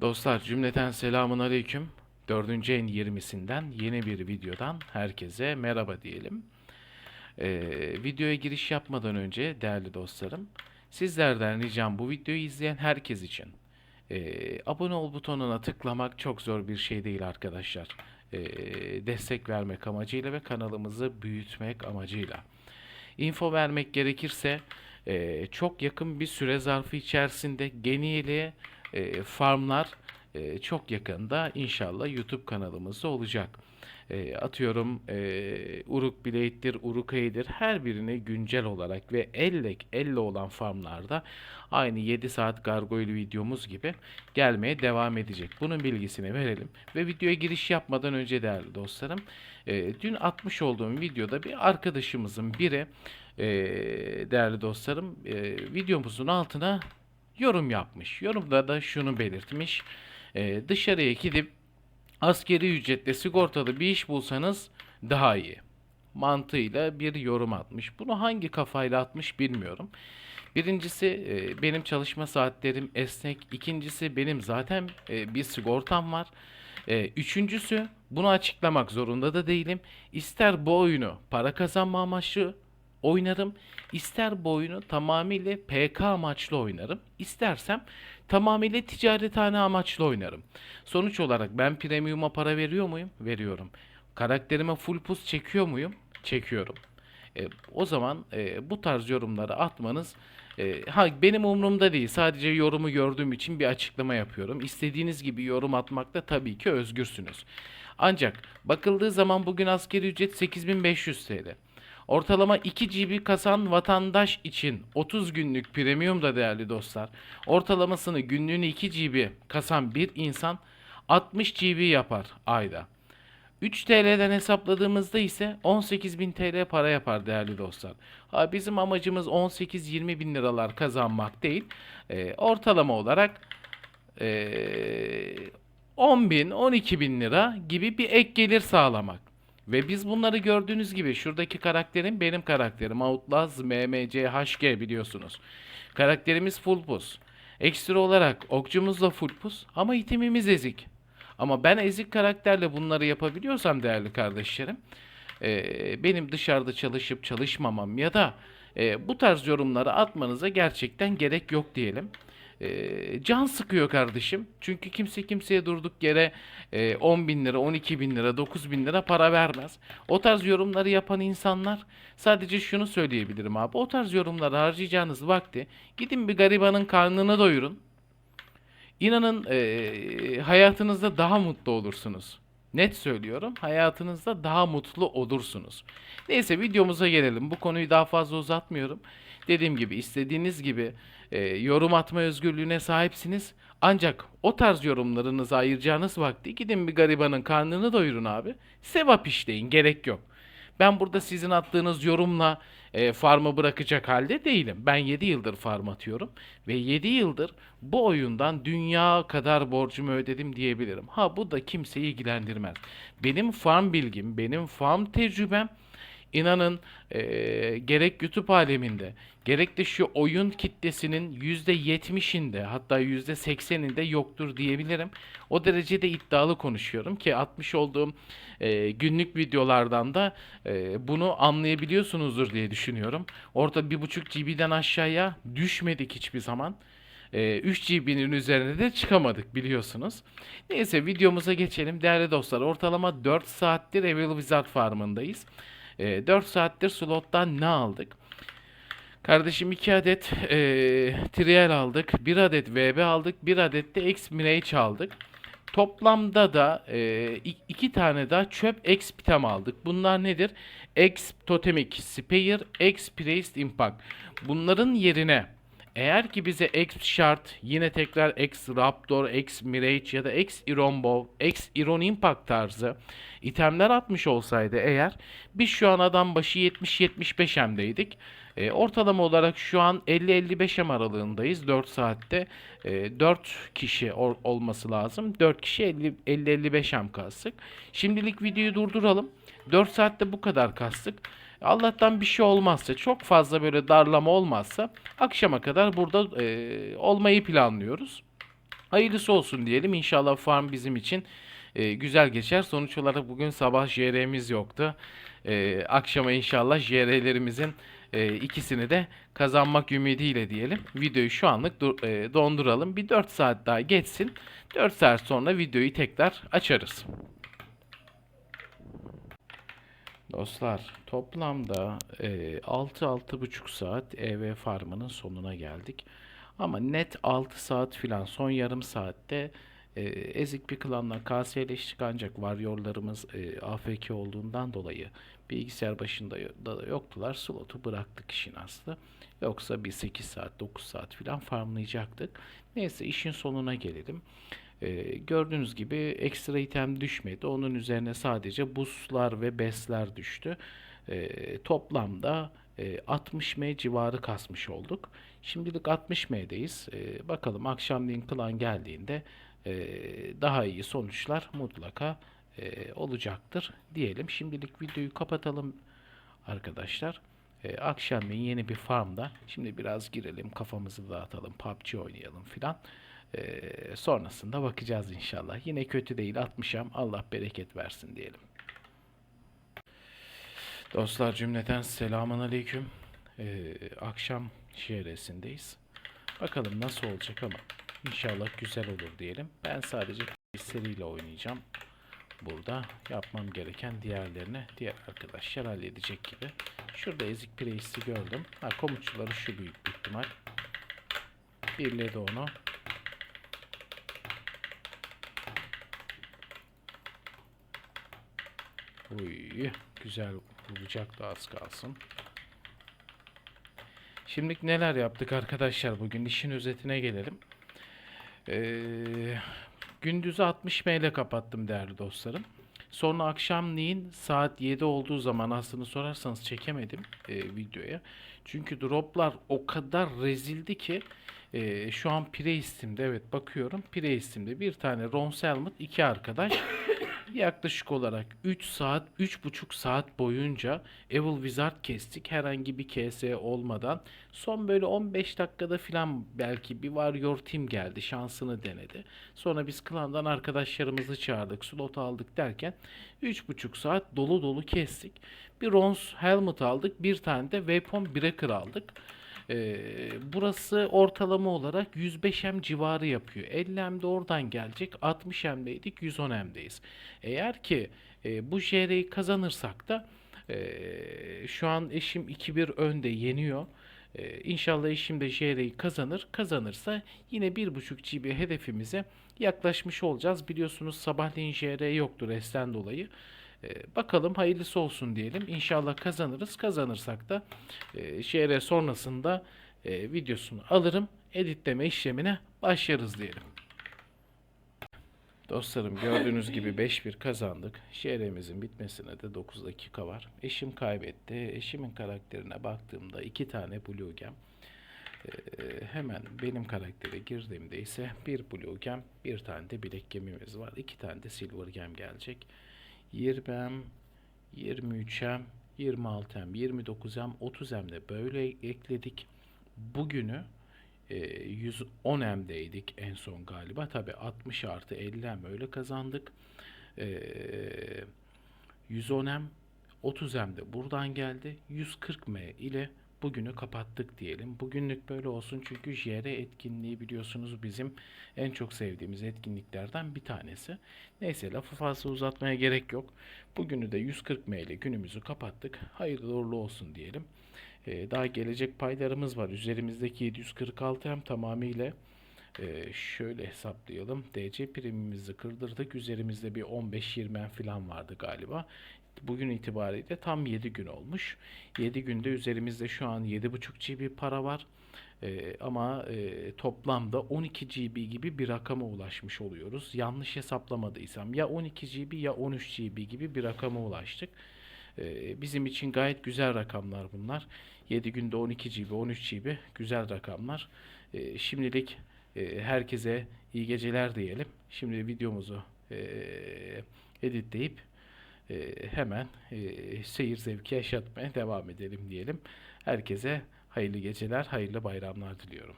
Dostlar cümleten selamun aleyküm. Dördüncü ayın 20'sinden yeni bir videodan herkese merhaba diyelim. Ee, videoya giriş yapmadan önce değerli dostlarım, sizlerden ricam bu videoyu izleyen herkes için ee, abone ol butonuna tıklamak çok zor bir şey değil arkadaşlar. Ee, destek vermek amacıyla ve kanalımızı büyütmek amacıyla. Info vermek gerekirse e, çok yakın bir süre zarfı içerisinde Geniyeli e, farmlar e, çok yakında inşallah YouTube kanalımızda olacak. E, atıyorum e, Uruk Blade'dir, Uruk Ay'dir her birini güncel olarak ve elle elle olan farmlarda aynı 7 saat gargoyle videomuz gibi gelmeye devam edecek. Bunun bilgisini verelim. Ve videoya giriş yapmadan önce değerli dostlarım, e, dün atmış olduğum videoda bir arkadaşımızın biri e, değerli dostlarım e, videomuzun altına yorum yapmış. Yorumda da şunu belirtmiş. E, dışarıya gidip askeri ücretle sigortalı bir iş bulsanız daha iyi. Mantığıyla bir yorum atmış. Bunu hangi kafayla atmış bilmiyorum. Birincisi e, benim çalışma saatlerim esnek. İkincisi benim zaten e, bir sigortam var. E, üçüncüsü bunu açıklamak zorunda da değilim. İster bu oyunu para kazanma amaçlı oynarım. İster bu oyunu tamamıyla PK amaçlı oynarım. İstersem tamamıyla ticarethane amaçlı oynarım. Sonuç olarak ben premium'a para veriyor muyum? Veriyorum. Karakterime full pus çekiyor muyum? Çekiyorum. E, o zaman e, bu tarz yorumları atmanız e, ha benim umurumda değil. Sadece yorumu gördüğüm için bir açıklama yapıyorum. İstediğiniz gibi yorum atmakta tabii ki özgürsünüz. Ancak bakıldığı zaman bugün askeri ücret 8500 TL. Ortalama 2 GB kasan vatandaş için 30 günlük premium da değerli dostlar. Ortalamasını günlüğüne 2 GB kasan bir insan 60 GB yapar ayda. 3 TL'den hesapladığımızda ise 18.000 TL para yapar değerli dostlar. Ha, bizim amacımız 18-20 bin liralar kazanmak değil. Ee, ortalama olarak ee, 10 bin, 12 bin lira gibi bir ek gelir sağlamak. Ve biz bunları gördüğünüz gibi şuradaki karakterim benim karakterim. Outlast MMC HG biliyorsunuz. Karakterimiz full pus. Ekstra olarak okçumuz da full pus ama itemimiz ezik. Ama ben ezik karakterle bunları yapabiliyorsam değerli kardeşlerim, e, benim dışarıda çalışıp çalışmamam ya da e, bu tarz yorumları atmanıza gerçekten gerek yok diyelim. E, can sıkıyor kardeşim. Çünkü kimse kimseye durduk yere e, 10 bin lira, 12 bin lira, 9 bin lira para vermez. O tarz yorumları yapan insanlar sadece şunu söyleyebilirim abi. O tarz yorumları harcayacağınız vakti gidin bir garibanın karnını doyurun. İnanın eee, hayatınızda daha mutlu olursunuz. Net söylüyorum. Hayatınızda daha mutlu olursunuz. Neyse videomuza gelelim. Bu konuyu daha fazla uzatmıyorum. Dediğim gibi istediğiniz gibi eee, yorum atma özgürlüğüne sahipsiniz. Ancak o tarz yorumlarınızı ayıracağınız vakti gidin bir garibanın karnını doyurun abi. Sevap işleyin. Gerek yok. Ben burada sizin attığınız yorumla e, farmı bırakacak halde değilim. Ben 7 yıldır farm atıyorum ve 7 yıldır bu oyundan dünya kadar borcumu ödedim diyebilirim. Ha bu da kimseyi ilgilendirmez. Benim farm bilgim, benim farm tecrübem İnanın eee, gerek YouTube aleminde gerek de şu oyun kitlesinin %70'inde hatta %80'inde yoktur diyebilirim. O derecede iddialı konuşuyorum ki atmış olduğum eee, günlük videolardan da eee, bunu anlayabiliyorsunuzdur diye düşünüyorum. Orada 1.5 GB'den aşağıya düşmedik hiçbir zaman. Ee, 3 GB'nin üzerine de çıkamadık biliyorsunuz. Neyse videomuza geçelim. Değerli dostlar ortalama 4 saattir Evil Wizard Farm'ındayız. Ee, 4 saattir slottan ne aldık? Kardeşim 2 adet e, Trial aldık. 1 adet VB aldık. 1 adet de X Mirage aldık. Toplamda da 2 tane daha çöp X Pitem aldık. Bunlar nedir? X Totemic Spear, X Praised Impact. Bunların yerine eğer ki bize X Shard, yine tekrar X Raptor, X Mirage ya da X Iron X Iron Impact tarzı itemler atmış olsaydı eğer biz şu an adam başı 70-75 M'deydik. E, ortalama olarak şu an 50-55 M aralığındayız 4 saatte. E, 4 kişi ol- olması lazım. 4 kişi 50-55 M kastık. Şimdilik videoyu durduralım. 4 saatte bu kadar kastık. Allah'tan bir şey olmazsa, çok fazla böyle darlama olmazsa akşama kadar burada e, olmayı planlıyoruz. Hayırlısı olsun diyelim. İnşallah farm bizim için e, güzel geçer. Sonuç olarak bugün sabah JR'miz yoktu. E, akşama inşallah JR'lerimizin e, ikisini de kazanmak ümidiyle diyelim. Videoyu şu anlık dur- e, donduralım. Bir 4 saat daha geçsin. 4 saat sonra videoyu tekrar açarız. Dostlar toplamda e, 6-6,5 saat EV farmının sonuna geldik. Ama net 6 saat filan son yarım saatte e, ezik bir klanla KS'leştik ancak varyorlarımız e, AFK olduğundan dolayı bilgisayar başında da yoktular. Slotu bıraktık işin aslı. Yoksa bir 8 saat 9 saat filan farmlayacaktık. Neyse işin sonuna gelelim. Ee, gördüğünüz gibi ekstra item düşmedi. Onun üzerine sadece boostlar ve besler düştü. Ee, toplamda e, 60 M civarı kasmış olduk. Şimdilik 60 M'deyiz. Ee, bakalım akşamleyin klan geldiğinde e, daha iyi sonuçlar mutlaka e, olacaktır diyelim. Şimdilik videoyu kapatalım arkadaşlar. E, akşamleyin yeni bir farmda. Şimdi biraz girelim kafamızı dağıtalım. PUBG oynayalım filan. E, sonrasında bakacağız inşallah. Yine kötü değil 60'am. Allah bereket versin diyelim. Dostlar cümleten selamun aleyküm. E, akşam şehresindeyiz. Bakalım nasıl olacak ama inşallah güzel olur diyelim. Ben sadece seriyle oynayacağım. Burada yapmam gereken diğerlerini diğer arkadaşlar halledecek gibi. Şurada ezik preis'i gördüm. Ha komutçuları şu büyük bir ihtimal. Birledi onu. Uy, güzel vuracak da az kalsın. Şimdilik neler yaptık arkadaşlar bugün işin özetine gelelim. Ee, gündüzü 60 M ile kapattım değerli dostlarım. Sonra akşamleyin saat 7 olduğu zaman aslında sorarsanız çekemedim e, videoya. Çünkü droplar o kadar rezildi ki e, şu an Preistim'de evet bakıyorum Preistim'de bir tane Ron Selmut iki arkadaş yaklaşık olarak 3 saat 3,5 saat boyunca Evil Wizard kestik herhangi bir KS olmadan. Son böyle 15 dakikada filan belki bir Warrior Team geldi şansını denedi. Sonra biz klandan arkadaşlarımızı çağırdık slot aldık derken 3,5 saat dolu dolu kestik. Bir Rons Helmet aldık bir tane de Weapon Breaker aldık. Ee, burası ortalama olarak 105 M civarı yapıyor. 50 M de oradan gelecek. 60 M'deydik 110 M'deyiz. Eğer ki e, bu JR'yi kazanırsak da e, şu an eşim 2-1 önde yeniyor. E, inşallah eşim de JR'yi kazanır. Kazanırsa yine 1.5 GB hedefimize yaklaşmış olacağız. Biliyorsunuz sabahleyin JR yoktu resten dolayı. E, bakalım hayırlısı olsun diyelim. İnşallah kazanırız. Kazanırsak da e, JR sonrasında e, videosunu alırım. Editleme işlemine başlarız diyelim. Dostlarım gördüğünüz gibi 5-1 kazandık. JR'mizin bitmesine de 9 dakika var. Eşim kaybetti. Eşimin karakterine baktığımda 2 tane Blue Gem. Ee, hemen benim karaktere girdiğimde ise bir Blue Gem, bir tane de Black Gemimiz var. 2 tane de Silver Gem gelecek. 20M, 23M, 26M, 29M, 30M de böyle ekledik. Bugünü e, 110M'deydik en son galiba. Tabi 60 artı 50M öyle kazandık. E, 110M, 30M de buradan geldi. 140M ile bugünü kapattık diyelim. Bugünlük böyle olsun çünkü JR etkinliği biliyorsunuz bizim en çok sevdiğimiz etkinliklerden bir tanesi. Neyse lafı fazla uzatmaya gerek yok. Bugünü de 140 M ile günümüzü kapattık. Hayırlı uğurlu olsun diyelim. Ee, daha gelecek paylarımız var. Üzerimizdeki 746 hem tamamıyla e, şöyle hesaplayalım. DC primimizi kırdırdık. Üzerimizde bir 15-20 falan vardı galiba. Bugün itibariyle tam 7 gün olmuş. 7 günde üzerimizde şu an 7.5 GB para var. Ee, ama e, toplamda 12 GB gibi bir rakama ulaşmış oluyoruz. Yanlış hesaplamadıysam ya 12 GB ya 13 GB gibi bir rakama ulaştık. Ee, bizim için gayet güzel rakamlar bunlar. 7 günde 12 GB, 13 GB güzel rakamlar. Ee, şimdilik e, herkese iyi geceler diyelim. Şimdi videomuzu e, editleyip e, hemen e, seyir zevki yaşatmaya devam edelim diyelim. Herkese hayırlı geceler, hayırlı bayramlar diliyorum.